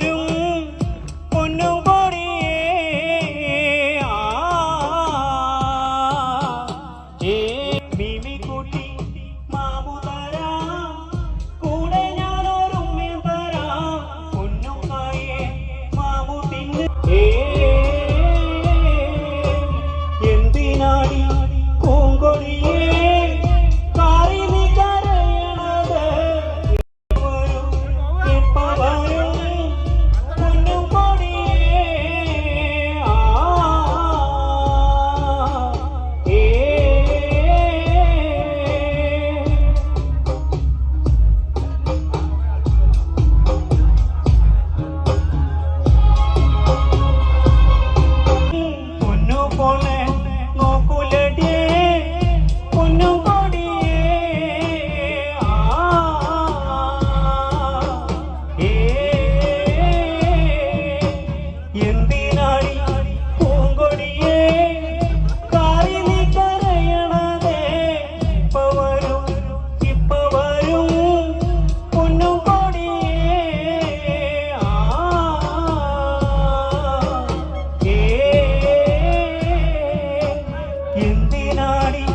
വരും പൊന്നുപൊടിയേ. ബീമിക്കുട്ടി മാമു തരാം. കൂടെ ഞാനൊരു തരാം. പൊന്നുക്കായേ മാമുട്ടിന് എന്തിനാടി പൂങ്കൊടിയേ for എന്തിനാടി